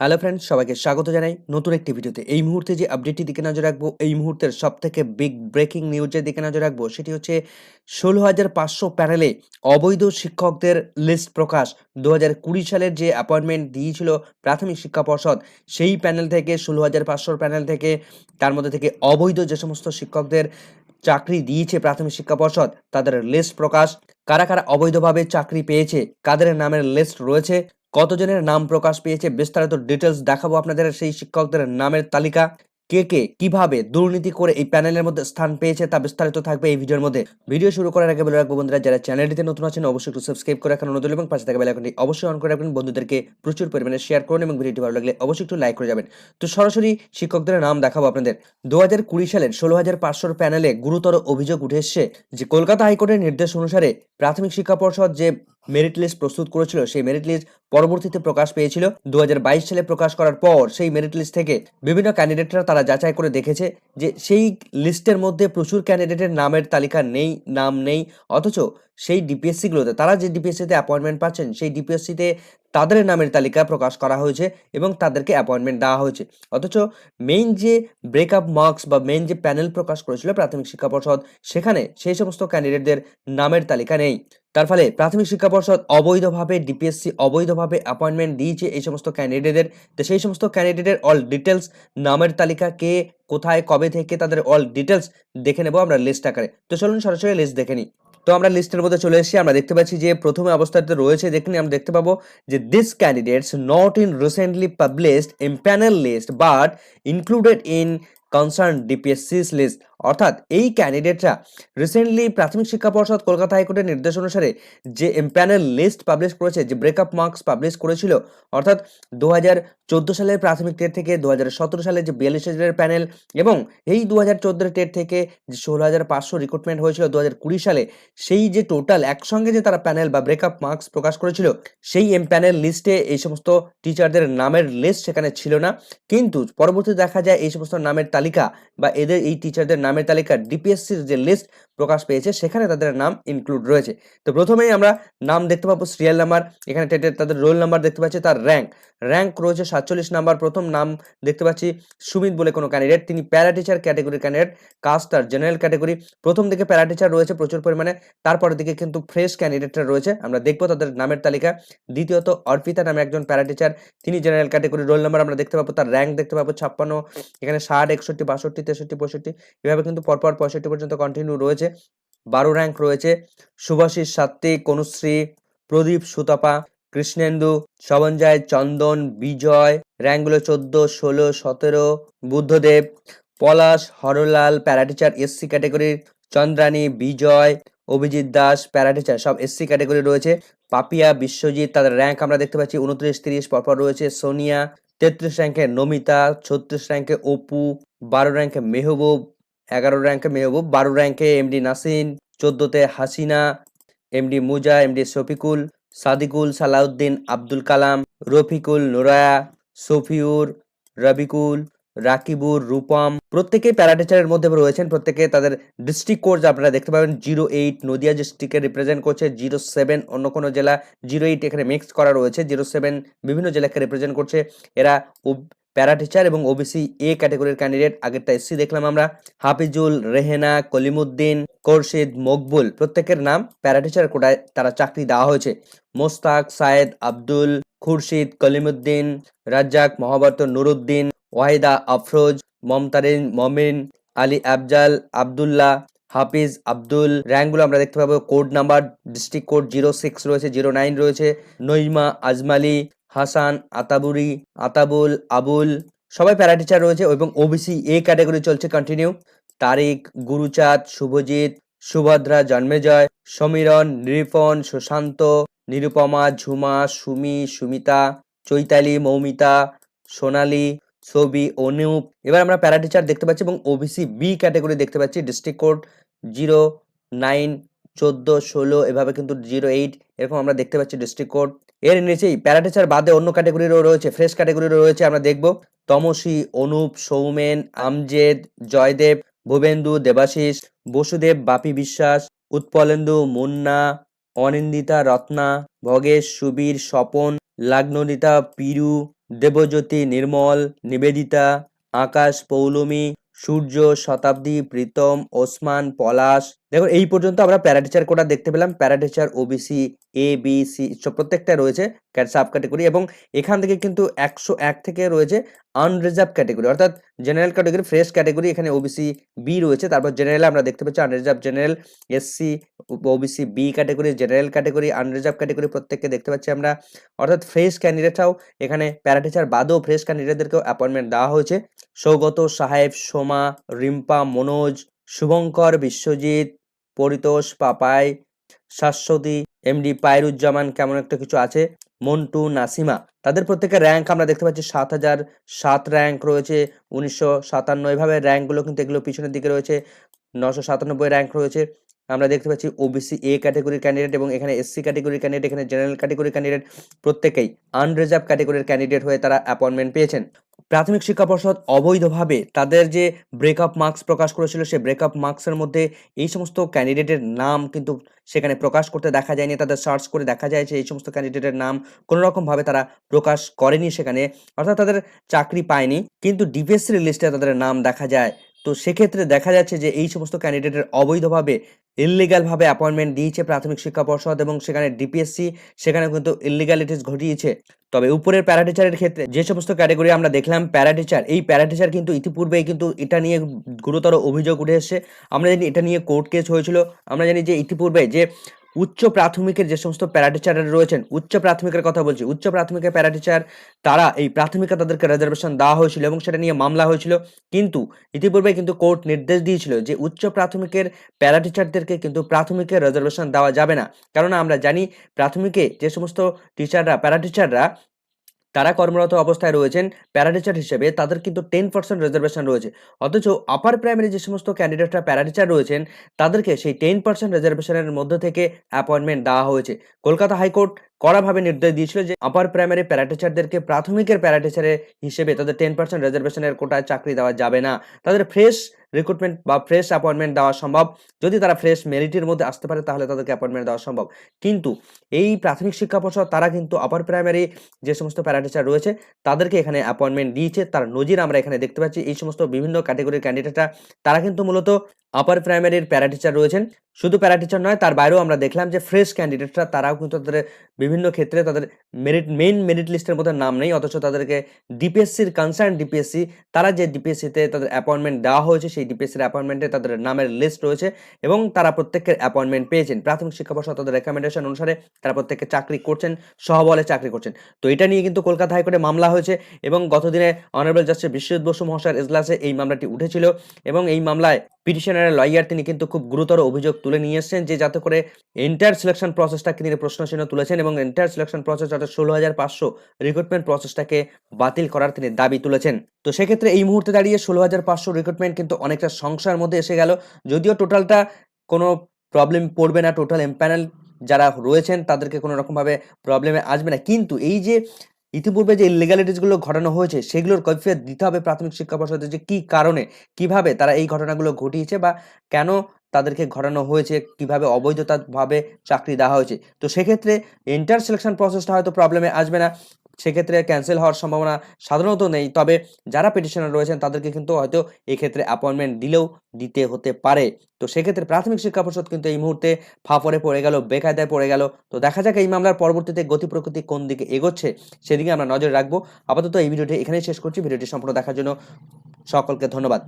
Hello friends সবাইকে স্বাগত জানাই নতুন একটি ভিডিওতে। এই মুহূর্তে যে আপডেটটি দিকে নজর রাখব, এই মুহূর্তের সব থেকে বিগ ব্রেকিং নিউজের দিকে নজর রাখব, সেটি হচ্ছে ষোলো হাজার পাঁচশো প্যানেলে অবৈধ শিক্ষকদের লিস্ট প্রকাশ। দু হাজার কুড়ি সালের যে অ্যাপয়েন্টমেন্ট দিয়েছিল প্রাথমিক শিক্ষা পর্ষদ, সেই প্যানেল থেকে, ষোলো হাজার পাঁচশোর প্যানেল থেকে, তার মধ্যে থেকে অবৈধ যে সমস্ত শিক্ষকদের চাকরি দিয়েছে প্রাথমিক শিক্ষা পর্ষদ, তাদের লিস্ট প্রকাশ। কারা কারা অবৈধভাবে চাকরি পেয়েছে, কাদের নামের লিস্ট রয়েছে কতজনের নাম প্রকাশ পেয়েছে বিস্তারিত ডিটেলস দেখাবো আপনাদের সেই শিক্ষকদের নামের তালিকা। কে কে কীভাবে দুর্নীতি করে এই প্যানেলের মধ্যে স্থান পেয়েছে তা বিস্তারিত থাকবে এই ভিডিওর মধ্যে। ভিডিও শুরু করার আগে বলে রাখব বন্ধুরা, যারা চ্যানেলটিতে নতুন আছেন, অবশ্যই একটু সাবস্ক্রাইব করে রাখার অনুরোধ এবং পাশে থাকা বেল আইকনটি অবশ্যই অন করে রাখবেন। বন্ধুদেরকে প্রচুর পরিমাণে শেয়ার করুন এবং ভিডিওটি ভালো লাগলে অবশ্যই একটু লাইক করে যাবেন। তো সরাসরি শিক্ষকদের নাম দেখাবো আপনাদের। দু হাজার কুড়ি সালের ষোলো হাজার পাঁচশোর প্যানেলে গুরুতর অভিযোগ উঠে এসছে যে কলকাতা হাইকোর্টের নির্দেশ অনুসারে প্রাথমিক শিক্ষা পর্ষদ যে মেরিট লিস্ট প্রস্তুত করেছিল, সেই মেরিট লিস্ট পরবর্তীতে প্রকাশ পেয়েছিল। দু হাজার বাইশ সালে প্রকাশ করার পর সেই মেরিট লিস্ট থেকে বিভিন্ন ক্যান্ডিডেটরা তারা যাচাই করে দেখেছে যে সেই লিস্টের মধ্যে প্রচুর ক্যান্ডিডেটের নামের তালিকা নেই, নাম নেই, অথচ সেই ডিপিএসসিগুলোতে তারা যে ডিপিএসসিতে অ্যাপয়েন্টমেন্ট পাচ্ছেন, সেই ডিপিএসসিতে তাদের নামের তালিকা প্রকাশ করা হয়েছে এবং তাদেরকে অ্যাপয়েন্টমেন্ট দেওয়া হয়েছে। অথচ মেইন যে ব্রেকআপ মার্কস বা মেইন যে প্যানেল প্রকাশ করেছিল প্রাথমিক শিক্ষা পর্ষদ, সেখানে সেই সমস্ত ক্যান্ডিডেটদের নামের তালিকা নেই। তার ফলে প্রাথমিক শিক্ষা পর্ষদ অবৈধভাবে ডিপিএসসি অবৈধভাবে অ্যাপয়েন্টমেন্ট দিয়েছে এই সমস্ত ক্যান্ডিডেটদের তো সেই সমস্ত ক্যান্ডিডেটের অল ডিটেলস নামের তালিকা কে, কোথায়, কবে থেকে তাদের অল ডিটেলস দেখে নেব আমরা লিস্ট আকারে। তো চলুন সরাসরি লিস্ট দেখে নিই। তো আমরা লিস্টের মধ্যে চলে এসেছি। আমরা দেখতে পাচ্ছি যে প্রথমে অবস্থাতে রয়েছে। যেখানে আমরা দেখতে পাবো যে this candidates not in recently published in panel list but included in concern DPSC's list অর্থাৎ এই ক্যান্ডিডেটরা রিসেন্টলি প্রাথমিক শিক্ষা পর্ষদ কলকাতা হাইকোর্টের নির্দেশ অনুসারে যে প্যানেল লিস্ট পাবলিশ করেছে, যে ব্রেকআপ মার্কস পাবলিশ করেছিল, অর্থাৎ দু হাজার চোদ্দ সালের প্রাথমিক টেট থেকে দু হাজার সতেরো সালে যে বিয়াল্লিশ হাজারের প্যানেল এবং এই দু হাজার চোদ্দোর টেট থেকে যে ষোলো হাজার পাঁচশো রিক্রুটমেন্ট হয়েছিল দু হাজার কুড়ি সালে, সেই যে টোটাল একসঙ্গে যে তারা প্যানেল বা ব্রেকআপ মার্কস প্রকাশ করেছিল, সেই এম প্যানেল লিস্টে এই সমস্ত টিচারদের নামের লিস্ট সেখানে ছিল না। কিন্তু পরবর্তীতে দেখা যায় এই সমস্ত নামের তালিকা বা এদের এই টিচারদের নামের তালিকা ডিপিএসসির যে লিস্ট প্রকাশ পেয়েছে, সেখানে তাদের নাম ইনক্লুড রয়েছে। তো প্রথমেই আমরা নাম দেখতে পাবো সিরিয়াল নাম্বার এখানে তাদের রোল নাম্বার দেখতে পাচ্ছি, তার র্যাঙ্ক র্যাঙ্ক রয়েছে সাতচল্লিশ নাম্বার প্রথম নাম দেখতে পাচ্ছি সুমিত বলে কোনো ক্যান্ডিডেট তিনি প্যারা টিচার ক্যাটেগরির ক্যান্ডিডেট কাস্ট তার জেনারেল ক্যাটেগরি প্রথম দিকে প্যারা টিচার রয়েছে প্রচুর পরিমাণে তারপরের দিকে কিন্তু ফ্রেশ ক্যান্ডিডেটরা রয়েছে, আমরা দেখব তাদের নামের তালিকা। দ্বিতীয়ত অর্পিতা নামে একজন প্যারা টিচার তিনি জেনারেল ক্যাটেগরি রোল নাম্বার আমরা দেখতে পাবো, তার র্যাঙ্ক দেখতে পাবো ছাপ্পান্ন, এখানে ষাট, একষট্টি, বাষট্টি, তেষট্টি, পঁয়ষট্টি, এভাবে কিন্তু পরপর পঁয়ষট্টি পর্যন্ত কন্টিনিউ রয়েছে। বারো র্যাঙ্ক রয়েছে। শুভাশিস সাত্বিক কনুশ্রী, প্রদীপ সুতাপা, কৃষ্ণেন্দু শবঞ্জয় চন্দন, বিজয় র্যাঙ্কগুলো চোদ্দ, ষোলো, সতেরো, Buddhadeb, Palash, Harlal para teacher SC ক্যাটাগরির চন্দ্রানী, বিজয়, অভিজিৎ দাস প্যারাটিচার সব এসসি ক্যাটাগরি রয়েছে। পাপিয়া, বিশ্বজিৎ, তাদের র্যাঙ্ক আমরা দেখতে পাচ্ছি উনত্রিশ, তিরিশ, পরপর রয়েছে সোনিয়া। তেত্রিশ র্যাঙ্কে নমিতা, ছত্রিশ র্যাঙ্কে অপু, বারো র্যাঙ্কে মেহবুব এগারো র্যাঙ্কে মেহবুব, বারো র্যাঙ্কে এমডি নাসিন, চোদ্দোতে হাসিনা, এমডি মুজা, এমডি শফিকুল, সাদিকুল সালাউদ্দিন, আব্দুল কালাম, রফিকুল নোরায়া সফিউর রবিকুল, রাকিবুর, রূপম। প্রত্যেকেই প্যারাটিচারের মধ্যে রয়েছেন, প্রত্যেকে তাদের ডিস্ট্রিক্ট কোর্স আপনারা দেখতে পাবেন, জিরো এইট নদিয়া ডিস্ট্রিক্টকে রিপ্রেজেন্ট করছে, জিরো সেভেন অন্য কোনো জেলা, জিরো এইট এখানে মিক্স করা রয়েছে, জিরো সেভেন বিভিন্ন জেলাকে রিপ্রেজেন্ট করছে। এরা প্যারা টিচার এবং ওবিসি এ ক্যাটাগরির ক্যান্ডিডেট আগেরটা এসসি দেখলাম আমরা। হাফিজুল, রেহেনা, কলিমুদ্দিন কোরশিদ মকবুল, প্রত্যেকের নাম প্যারা টিচার কোটায় তারা চাকরি দেওয়া হয়েছে। মোস্তাক, সায়েদ, আব্দুল, খুরশিদ, কলিমুদ্দিন, রাজ্জাক মহাবর্ত নুরুদ্দিন, ওয়াহিদা, আফরোজ, মমতারিন, মমিন, আলী আফজাল, আবদুল্লাহ, হাফিজ, আব্দুল। র্যাঙ্কগুলো আমরা দেখতে পাবো। Code number district code zero six রয়েছে জিরো নাইন রয়েছে। নইমা, আজমালি হাসান, আতাবুরি, আতাবুল, আবুল, সবাই প্যারা টিচার রয়েছে এবং ওবিসি এ ক্যাটাগরি চলছে কন্টিনিউ তারিক, গুরুচাঁদ, শুভজিৎ, সুভদ্রা জন্মেজয় সমীরণ নিরীপন সুশান্ত, নিরুপমা, ঝুমা, সুমি, সুমিতা, চৈতালি, মৌমিতা, সোনালি ছবি অনুপ। এবার আমরা প্যারা টিচার দেখতে পাচ্ছি এবং ওবিসি বি ক্যাটাগরি দেখতে পাচ্ছি। ডিস্ট্রিক্ট কোড জিরো নাইন চোদ্দ, ষোলো, এভাবে কিন্তু জিরো এইট এরকম আমরা দেখতে পাচ্ছি ডিস্ট্রিক্ট কোড এর নিচেই প্যারাটিচার বাদে অন্য ক্যাটাগরিরও রয়েছে ফ্রেশ ক্যাটাগরিরও রয়েছে, আমরা দেখব। তমসী অনুপ, সৌমেন, আমজেদ, জয়দেব, ভুবেন্দু, দেবাশিস, বসুদেব, বাপি বিশ্বাস, উৎপলেন্দু, মুন্না, অনিন্দিতা, রত্না, ভগেশ, সুবীর, স্বপন লাগ্নদিতা পিরু, দেবজ্যোতি, নির্মল, নিবেদিতা, আকাশ, পৌলমী, সূর্য, শতাব্দী, প্রীতম, ওসমান, পলাশ দেখো এই পর্যন্ত আমরা প্যারাটিচার কোটা দেখতে পেলাম। Para teacher OBC A B C সব প্রত্যেকটা রয়েছে সাব ক্যাটাগরি এবং এখান থেকে কিন্তু একশো এক থেকে রয়েছে আনরিজার্ভ ক্যাটেগরি অর্থাৎ জেনারেল ক্যাটেগরি ফ্রেশ ক্যাটেগরি এখানে ওবিসি বি রয়েছে। তারপর জেনারেলে আমরা দেখতে পাচ্ছি unreserve general SC OBC B category general category unreserve category প্রত্যেককে দেখতে পাচ্ছি আমরা। অর্থাৎ ফ্রেশ ক্যান্ডিডেটরাও এখানে প্যারাটিচার বাদেও ফ্রেশ ক্যান্ডিডেটদেরকেও অ্যাপয়েন্টমেন্ট দেওয়া হয়েছে। সৌগত, সাহেব, সোমা, রিম্পা, মনোজ শুভঙ্কর বিশ্বজিৎ, পরিতোষ পাপাই, শাশ্বতী এমডি পায়রুজ্জামান কেমন একটা কিছু আছে? মন্টু নাসিমা। তাদের প্রত্যেকের র্যাঙ্ক আমরা দেখতে পাচ্ছি সাত হাজার সাত র্যাঙ্ক রয়েছে, উনিশশো সাতান্ন। এভাবে র্যাঙ্কগুলো কিন্তু এগুলো পিছনের দিকে রয়েছে, নশো সাতানব্বই র্যাঙ্ক রয়েছে। আমরা দেখতে পাচ্ছি ওবিসি এ ক্যাটাগরির ক্যান্ডিডেট এবং এখানে এসসি ক্যাটাগরির ক্যান্ডিডেট এখানে জেনারেল ক্যাটাগরির ক্যান্ডিডেট প্রত্যেকেই আনরিজার্ভ ক্যাটাগরির ক্যান্ডিডেট হয়ে তারা অ্যাপয়েন্টমেন্ট পেয়েছেন। প্রাথমিক শিক্ষা পর্ষদ অবৈধভাবে তাদের যে ব্রেকআপ মার্কস প্রকাশ করেছিল সেই ব্রেকআপ মার্কসের মধ্যে এই সমস্ত ক্যান্ডিডেটের নাম কিন্তু সেখানে প্রকাশ করতে দেখা যায়নি, তাদের সার্চ করে দেখা যায় যে এই সমস্ত ক্যান্ডিডেটের নাম কোনো রকমভাবে তারা প্রকাশ করেনি সেখানে, অর্থাৎ তাদের চাকরি পায়নি। কিন্তু ডিপিএসসির লিস্টে তাদের নাম দেখা যায়। তো সেক্ষেত্রে দেখা যাচ্ছে যে এই সমস্ত ক্যান্ডিডেটের অবৈধভাবে ইললিগালভাবে অ্যাপয়েন্টমেন্ট দিয়েছে প্রাথমিক শিক্ষা পর্ষদ এবং সেখানে ডিপিএসসি সেখানে কিন্তু ইললিগালিটিস ঘটিয়েছে। তবে উপরের প্যারাটিচারের ক্ষেত্রে যে সমস্ত ক্যাটাগরি আমরা দেখলাম প্যারাটিচার এই প্যারাটিচার কিন্তু ইতিপূর্বেই কিন্তু এটা নিয়ে গুরুতর অভিযোগ উঠে এসছে। আমরা জানি এটা নিয়ে কোর্ট কেস হয়েছিল। আমরা জানি যে ইতিপূর্বে যে উচ্চ প্রাথমিকের যে সমস্ত প্যারাটিচাররা রয়েছেন, উচ্চ প্রাথমিকের কথা বলছি, উচ্চ প্রাথমিকের প্যারাটিচার তারা এই প্রাথমিকে তাদেরকে রিজার্ভেশন দেওয়া হয়েছিল এবং সেটা নিয়ে মামলা হয়েছিল। কিন্তু ইতিপূর্বে কিন্তু কোর্ট নির্দেশ দিয়েছিল যে উচ্চ প্রাথমিকের প্যারাটিচারদেরকে কিন্তু প্রাথমিকের রিজার্ভেশন দেওয়া যাবে না। কেননা আমরা জানি প্রাথমিকে যে সমস্ত টিচাররা প্যারাটিচাররা তারা কর্মরত অবস্থায় রয়েছেন প্যারাটিচার হিসেবে, তাদের কিন্তু টেন পার্সেন্ট রিজার্ভেশন রয়েছে। অথচ আপার প্রাইমারি যে সমস্ত ক্যান্ডিডেটরা প্যারাটিচার রয়েছেন, তাদেরকে সেই টেন পার্সেন্ট রিজার্ভেশনের মধ্যে থেকে অ্যাপয়েন্টমেন্ট দেওয়া হয়েছে। কলকাতা হাইকোর্ট কড়াভাবে নির্দেশ দিয়েছিল যে আপার প্রাইমারি প্যারাটিচারদেরকে প্রাথমিকের প্যারাটিচারের হিসেবে তাদের টেন পার্সেন্ট রিজার্ভেশনের কোটায় চাকরি দেওয়া যাবে না। তাদের ফ্রেশ রিক্রুটমেন্ট বা ফ্রেশ অ্যাপয়েন্টমেন্ট দেওয়া সম্ভব। যদি তারা ফ্রেশ মেরিটের মধ্যে আসতে পারে, তাহলে তাদেরকে অ্যাপয়েন্টমেন্ট দেওয়া সম্ভব। কিন্তু এই প্রাথমিক শিক্ষা পর্ষদ, তারা কিন্তু আপার প্রাইমারি যে সমস্ত প্যারাটিচার রয়েছে, তাদেরকে এখানে অ্যাপয়েন্টমেন্ট দিয়েছে। তার নজির আমরা এখানে দেখতে পাচ্ছি। এই সমস্ত বিভিন্ন ক্যাটাগরির ক্যান্ডিডেটরা তারা কিন্তু মূলত আপার প্রাইমারির প্যারাটিচার রয়েছেন। শুধু প্যারাটিচার নয়, তার বাইরেও আমরা দেখলাম যে ফ্রেশ ক্যান্ডিডেটরা তারাও কিন্তু তাদের বিভিন্ন ক্ষেত্রে তাদের মেরিট মেইন মেরিট লিস্টের মধ্যে নাম নেই, অথচ তাদেরকে ডিপিএসসির কনসার্ন ডিপিএসসি তারা যে ডিপিএসসিতে তাদের অ্যাপয়েন্টমেন্ট দেওয়া হয়েছে, সেই ডিপিএসসির অ্যাপয়েন্টমেন্টে তাদের নামের লিস্ট রয়েছে এবং তারা প্রত্যেকের অ্যাপয়েন্টমেন্ট পেয়েছেন। প্রাথমিক শিক্ষা পর্ষদ তাদের রেকমেন্ডেশন অনুসারে তারা প্রত্যেকে চাকরি করছেন, সহবলে চাকরি করছেন। তো এটা নিয়ে কিন্তু কলকাতা হাইকোর্টে মামলা হয়েছে এবং গতদিনে অনারেবল জাস্টিস বিশ্বজিৎ বসু মহাশয়ের এজলাসে এই মামলাটি উঠেছিল এবং এই মামলায় পিটিশনারের লয়ার তিনি কিন্তু খুব গুরুতর অভিযোগ তুলে নিয়ে এসেছেন যে যাতে করে এন্টায়ার সিলেকশন প্রসেসটাকে তিনি প্রশ্নচিহ্ন তুলেছেন এবং এন্টায়ার সিলেকশন প্রসেস অর্থাৎ ষোলো হাজার পাঁচশো রিক্রুটমেন্ট প্রসেসটাকে বাতিল করার তিনি দাবি তুলেছেন। তো সেক্ষেত্রে এই মুহূর্তে দাঁড়িয়ে ষোলো হাজার পাঁচশো রিক্রুটমেন্ট কিন্তু অনেকটা সংশয়ের মধ্যে এসে গেল। যদিও টোটালটা কোনো প্রবলেম পড়বে না টোটাল এম্প্যানেল যারা রয়েছেন তাদেরকে কোনো রকমভাবে প্রবলেমে আসবে না। কিন্তু এই যে ইতিপূর্বে যে ইলিগালিটিসগুলো ঘটানো হয়েছে, সেগুলোর কৈফিয়ত দিতে হবে প্রাথমিক শিক্ষা পর্ষদের যে কী কারণে, কীভাবে তারা এই ঘটনাগুলো ঘটিয়েছে বা কেন তাদেরকে ঘটানো হয়েছে, কীভাবে অবৈধতাভাবে চাকরি দেওয়া হয়েছে। তো সেক্ষেত্রে ইন্টার সিলেকশন প্রসেসটা হয়তো প্রবলেমে আসবে না। সেক্ষেত্রে ক্যান্সেল হওয়ার সম্ভাবনা সাধারণত নেই। তবে যারা পিটিশনার রয়েছেন, তাদেরকে কিন্তু হয়তো এক্ষেত্রে অ্যাপয়েন্টমেন্ট দিলেও দিতে হতে পারে। তো সেক্ষেত্রে প্রাথমিক শিক্ষা পর্ষদ কিন্তু এই মুহূর্তে ফাফরে পড়ে গেল, বেকায়দায় পড়ে গেল। তো দেখা যাক এই মামলার পরবর্তীতে গতি প্রকৃতি কোন দিকে এগোচ্ছে, সেদিকে আমরা নজর রাখব। আপাতত এই ভিডিওটি এখানেই শেষ করছি। ভিডিওটি সম্পূর্ণ দেখার জন্য সকলকে ধন্যবাদ।